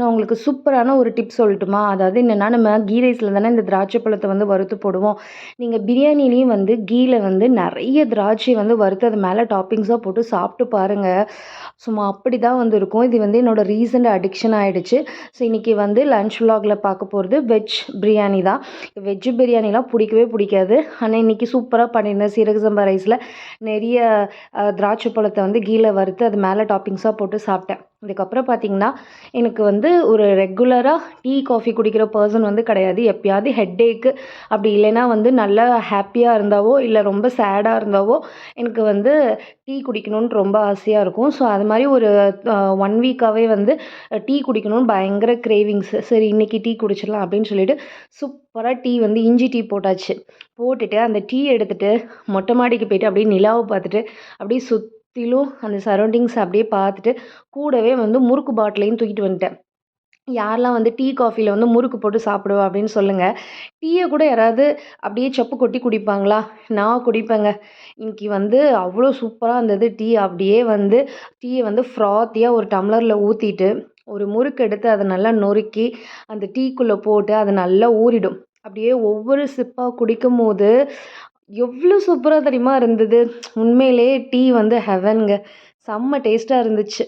நான் உங்களுக்கு சூப்பரான ஒரு டிப் சொல்லட்டுமா? அதாவது என்னென்னா நம்ம கீ ரைஸில் தானே இந்த திராட்சை பழத்தை வந்து வறுத்து போடுவோம். நீங்கள் பிரியாணிலையும் வந்து கீயில் வந்து நிறைய திராட்சை வந்து வறுத்து அது மேலே டாப்பிங்ஸாக போட்டு சாப்பிட்டு பாருங்கள் சும்மா அப்படி தான் வந்து இருக்கும் இது வந்து என்னோடய ரீசன்ட் அடிக்ஷன் ஆகிடுச்சு ஸோ இன்றைக்கி வந்து லன்ச் விலாகில் பார்க்க போகிறது வெஜ் பிரியாணி தான். வெஜ் பிரியாணிலாம் பிடிக்கவே பிடிக்காது. ஆனால் இன்றைக்கி சூப்பராக பண்ணியிருந்தேன் சீரக சம்பா ரைஸில் நிறைய திராட்சை பழத்தை வந்து கீழே வறுத்து அது மேலே டாப்பிங்ஸாக போட்டு சாப்பிட்டேன். இதுக்கப்புறம் பார்த்தீங்கன்னா எனக்கு வந்து ஒரு ரெகுலராக டீ காஃபி குடிக்கிற பர்சன் வந்து கிடையாது. எப்பயாவது ஹெட்டேக்கு அப்படி இல்லைன்னா வந்து நல்லா ஹாப்பியாக இருந்தாவோ இல்லை ரொம்ப சேடாக இருந்தாவோ எனக்கு வந்து டீ குடிக்கணும்னு ரொம்ப ஆசையாக இருக்கும். ஸோ அது மாதிரி ஒரு ஒன் வீக்காகவே வந்து டீ குடிக்கணும்னு பயங்கர கிரேவிங்ஸ் சரி இன்றைக்கி டீ குடிச்சிடலாம் அப்படின்னு சொல்லிட்டு சூப்பராக டீ வந்து இஞ்சி டீ போட்டாச்சு. போட்டுட்டு அந்த டீ எடுத்துட்டு மொட்டை மாடிக்கு போயிட்டு அப்படியே நிலாவை பார்த்துட்டு அப்படியே சுற்றிலும் அந்த சரௌண்டிங்ஸ் அப்படியே பார்த்துட்டு கூடவே வந்து முறுக்கு பாட்டிலையும் தூக்கிட்டு வந்துட்டேன். யாரெல்லாம் வந்து டீ காஃபியில் வந்து முறுக்கு போட்டு சாப்பிடுவோம் அப்படின்னு சொல்லுங்கள் டீயை கூட யாராவது அப்படியே செப்பு கொட்டி குடிப்பாங்களா? நான் குடிப்பேங்க. இன்னைக்கு வந்து அவ்வளோ சூப்பராக இருந்தது. டீ அப்படியே வந்து டீயை வந்து ஃப்ராத்தியாக ஒரு டம்ளரில் ஊற்றிட்டு ஒரு முறுக்கு எடுத்து அதை நல்லா நொறுக்கி அந்த டீக்குள்ளே போட்டு அதை நல்லா ஊறிடும். அப்படியே ஒவ்வொரு சிப்பாக குடிக்கும் போது எவ்வளோ சூப்பராக தெரியுமா இருந்தது? உண்மையிலேயே டீ வந்து ஹெவனுங்க செம்ம டேஸ்ட்டாக இருந்துச்சு.